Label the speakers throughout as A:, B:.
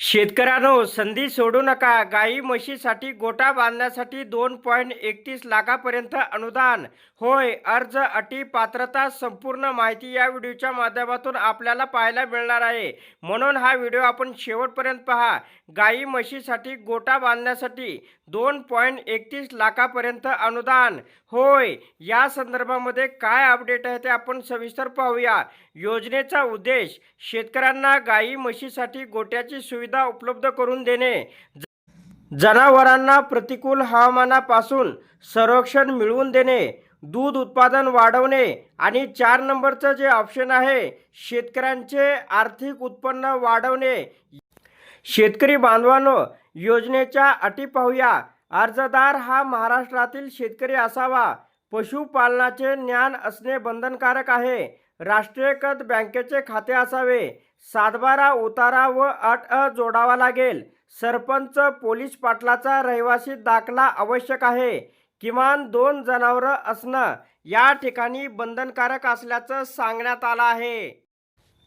A: शेतकऱ्यानो संधी सोडू नका. गाई म्हशीसाठी गोटा बांधण्यासाठी दोन पॉईंट एकतीस लाखापर्यंत अनुदान. होय अर्ज अटी पात्रता संपूर्ण माहिती या व्हिडिओच्या माध्यमातून आपल्याला पाहायला मिळणार आहे. म्हणून हा व्हिडिओ आपण शेवटपर्यंत पहा. गाई म्हशीसाठी गोटा बांधण्यासाठी दोन पॉईंट एकतीस लाखापर्यंत अनुदान. होय या संदर्भामध्ये काय अपडेट आहे ते आपण सविस्तर पाहूया. योजनेचा उद्देश शेतकऱ्यांना गाई म्हशीसाठी गोट्याची सुविधा सुविधा उपलब्ध करून देणे. ज- जनावरांना प्रतिकूल हवामानापासून संरक्षण मिळवून देणे. दूध उत्पादन वाढवणे आणि चार नंबरचं जे ऑप्शन आहे शेतकऱ्यांचे आर्थिक उत्पन्न वाढवणे. शेतकरी बांधवांनो योजनेच्या अटी पाहूया. अर्जदार हा महाराष्ट्रातील शेतकरी असावा. पशुपालनाचे ज्ञान असणे बंधनकारक आहे. राष्ट्रीयकृत बँकेचे खाते असावे. सातबारा उतारा व अट अ जोडावा लागेल. सरपंच पोलीस पाटलाचा रहिवासी दाखला आवश्यक आहे. किमान दोन जनावरं असणं या ठिकाणी बंधनकारक असल्याचं सांगण्यात आलं आहे.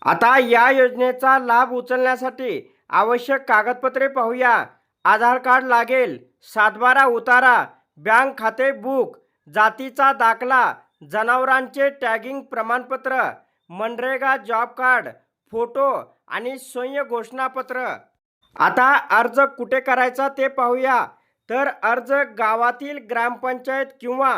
A: आता या योजनेचा लाभ उचलण्यासाठी आवश्यक कागदपत्रे पाहूया. आधार कार्ड लागेल. सातबारा उतारा बँक खाते बुक जातीचा दाखला जनावरांचे टॅगिंग प्रमाणपत्र मनरेगा जॉब कार्ड फोटो आणि स्वयं घोषणापत्र. आता अर्ज कुठे करायचा ते पाहूया. तर अर्ज गावातील ग्रामपंचायत किंवा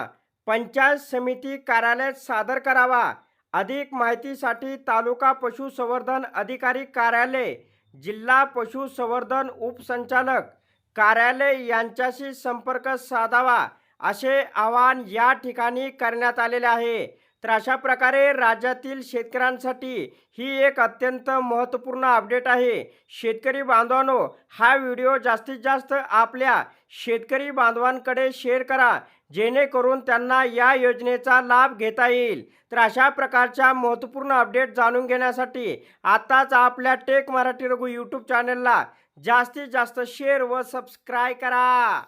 A: पंचायत समिती कार्यालयात सादर करावा. अधिक माहितीसाठी तालुका पशुसंवर्धन अधिकारी कार्यालय जिल्हा पशुसंवर्धन उपसंचालक कार्यालय यांच्याशी संपर्क साधावा असे आवाहन या ठिकाणी करण्यात आलेले आहे. तर अशा प्रकारे राज्यातील शेतकऱ्यांसाठी ही एक अत्यंत महत्त्वपूर्ण अपडेट आहे. शेतकरी बांधवांनो हा व्हिडिओ जास्तीत जास्त आपल्या शेतकरी बांधवांकडे शेअर करा जेणेकरून त्यांना या योजनेचा लाभ घेता येईल. तर अशा प्रकारच्या महत्त्वपूर्ण अपडेट जाणून घेण्यासाठी आत्ताच आपल्या टेक मराठी रघु यूट्यूब चॅनलला जास्तीत जास्त शेअर व सबस्क्राय करा.